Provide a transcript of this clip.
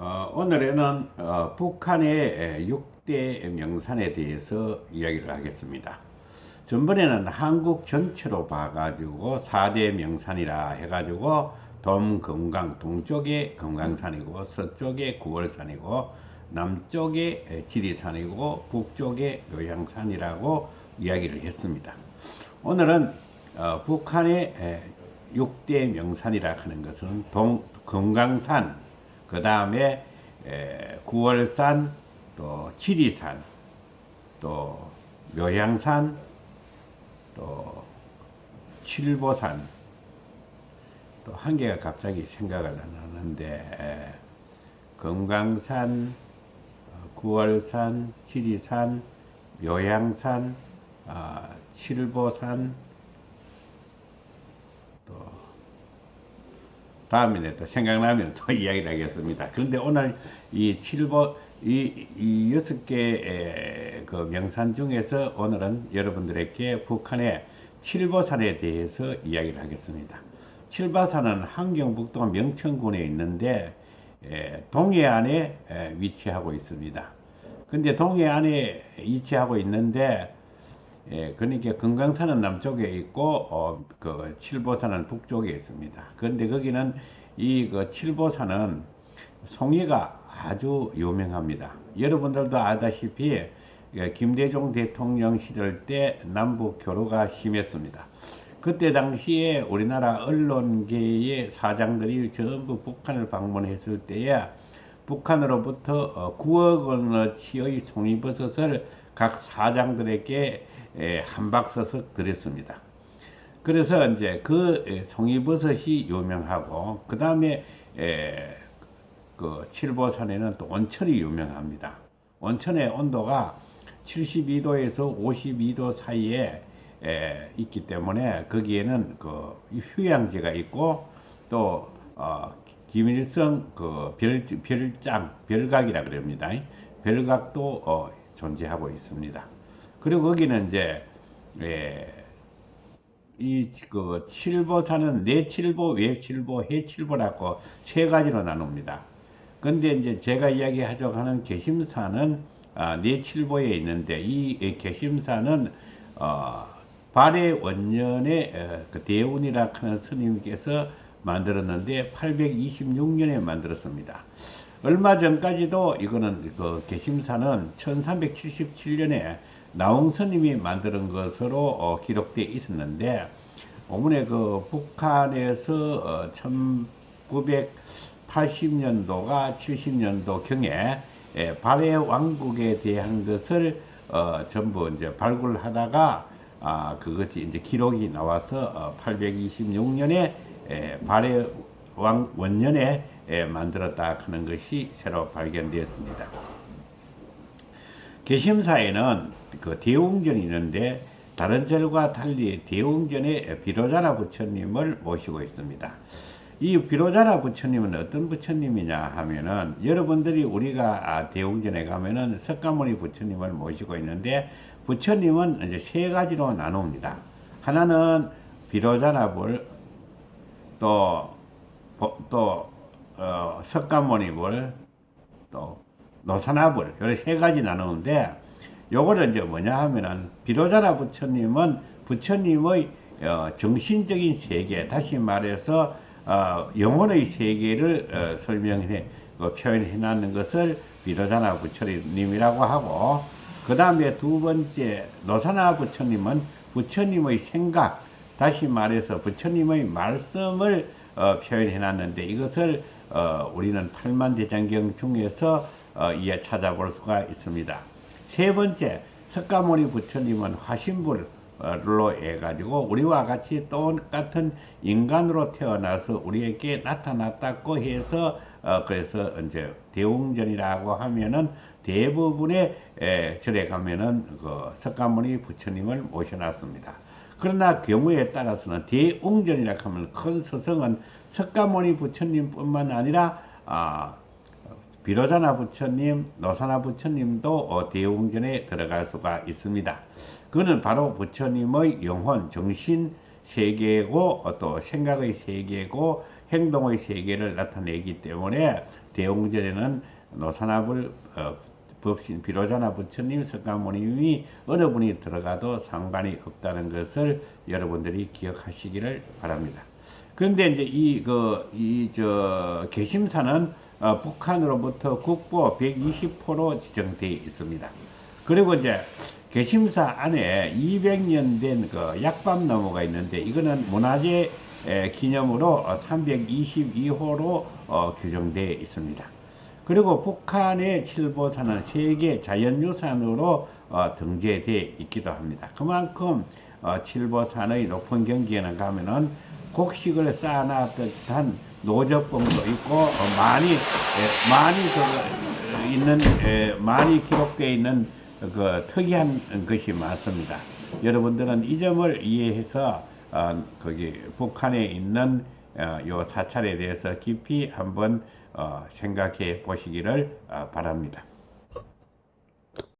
어, 오늘에는 어, 북한의 6대 명산에 대해서 이야기를 하겠습니다. 전번에는 한국 전체로 봐가지고 4대 명산이라 해가지고 동금강 동쪽에 금강산이고 서쪽에 구월산이고 남쪽에 지리산이고 북쪽에 묘향산이라고 이야기를 했습니다. 오늘은 어, 북한의 6대 명산이라 하는 것은 동 금강산 그 다음에 구월산, 또 지리산, 또 묘향산, 또 칠보산, 또 한 개가 갑자기 생각을 안 나는데 금강산, 어, 구월산, 지리산, 묘향산, 아, 칠보산, 다음에 또 생각나면 또 이야기를 하겠습니다. 그런데 오늘 이 칠보 이, 이 여섯 개의 그 명산 중에서 오늘은 여러분들에게 북한의 칠보산에 대해서 이야기를 하겠습니다. 칠보산은 한경북도 명천군에 있는데 에, 동해안에 에, 위치하고 있습니다. 근데 동해안에 위치하고 있는데 예, 그러니까 금강산은 남쪽에 있고 어, 그 칠보산은 북쪽에 있습니다. 그런데 거기는 이 그 칠보산은 송이가 아주 유명합니다. 여러분들도 아다시피 예, 김대중 대통령 시절 때 남북 교류가 심했습니다. 그때 당시에 우리나라 언론계의 사장들이 전부 북한을 방문했을 때에 북한으로부터 9억 어, 원어치의 송이버섯을 각 사장들에게 한박서석 드렸습니다. 그래서 이제 그 송이버섯이 유명하고 그 다음에 그 칠보산에는 또 온천이 유명합니다. 온천의 온도가 72도에서 52도 사이에 에, 있기 때문에 거기에는 그 휴양지가 있고 또 어, 김일성 그 별, 별장 별각이라 그럽니다. 별각도 어, 존재하고 있습니다. 그리고 거기는 이제 예, 이그 칠보사는 내칠보, 외칠보, 해칠보라고 세 가지로 나눕니다. 근데 이제 제가 이야기하자고 하는 개심사는 아, 내칠보에 있는데 이 개심사는 어, 발해 원년에 어, 그 대운이라 하는 스님께서 만들었는데 826년에 만들었습니다. 얼마 전까지도 이거는 그 개심사는 1377년에 나홍 스님이 만드는 것으로 어, 기록되어 있었는데 어머니 그 북한에서 어, 1980년도가 70년도 경에 예, 발해 왕국에 대한 것을 어, 전부 이제 발굴하다가 아, 그것이 이제 기록이 나와서 어, 826년에 예, 발해 왕 원년에 예, 만들었다 하는 것이 새로 발견되었습니다. 개심사에는 그 대웅전이 있는데 다른 절과 달리 대웅전에 비로자나 부처님을 모시고 있습니다. 이 비로자나 부처님은 어떤 부처님이냐 하면은 여러분들이 우리가 아, 대웅전에 가면은 석가모니 부처님을 모시고 있는데 부처님은 이제 세 가지로 나눕니다. 하나는 비로자나불 또또 어, 석가모니불 또 노사나불 이렇게 세 가지 나누는데 요거를 이제 뭐냐 하면은 비로자나 부처님은 부처님의 어, 정신적인 세계 다시 말해서 어, 영혼의 세계를 어, 설명해 어, 표현해 놨는 것을 비로자나 부처님이라고 하고 그 다음에 두 번째 노사나 부처님은 부처님의 생각 다시 말해서 부처님의 말씀을 어, 표현해 놨는데 이것을 어, 우리는 팔만대장경 중에서 어, 이에 찾아볼 수가 있습니다. 세 번째, 석가모니 부처님은 화신불로 해가지고 우리와 같이 똑같은 인간으로 태어나서 우리에게 나타났다고 해서 어, 그래서 이제 대웅전이라고 하면은 대부분의 에, 절에 가면은 그 석가모니 부처님을 모셔놨습니다. 그러나 경우에 따라서는 대웅전이라 하면 큰 서성은 석가모니 부처님뿐만 아니라 아, 비로자나 부처님, 노사나 부처님도 어, 대웅전에 들어갈 수가 있습니다. 그는 바로 부처님의 영혼, 정신 세계고 어, 또 생각의 세계고 행동의 세계를 나타내기 때문에 대웅전에는 노산합을 어, 법신 비로자나 부처님 석가모님이 어느 분이 들어가도 상관이 없다는 것을 여러분들이 기억하시기를 바랍니다. 그런데 이제 이 그 이 저 개심사는 어, 북한으로부터 국보 120호로 지정되어 있습니다. 그리고 이제 개심사 안에 200년 된 그 약밤 나무가 있는데 이거는 문화재 에, 기념으로 322호로 어, 규정되어 있습니다. 그리고 북한의 칠보산은 세계 자연유산으로 어, 등재되어 있기도 합니다. 그만큼 어, 칠보산의 높은 경기에는 가면은 곡식을 쌓아놨던 노적봉도 있고 어, 많이 에, 많이 그, 어, 있는 에, 많이 기록되어 있는 그 특이한 것이 많습니다. 여러분들은 이 점을 이해해서 어, 거기 북한에 있는 어, 요 사찰에 대해서 깊이 한번 어, 생각해 보시기를 어, 바랍니다.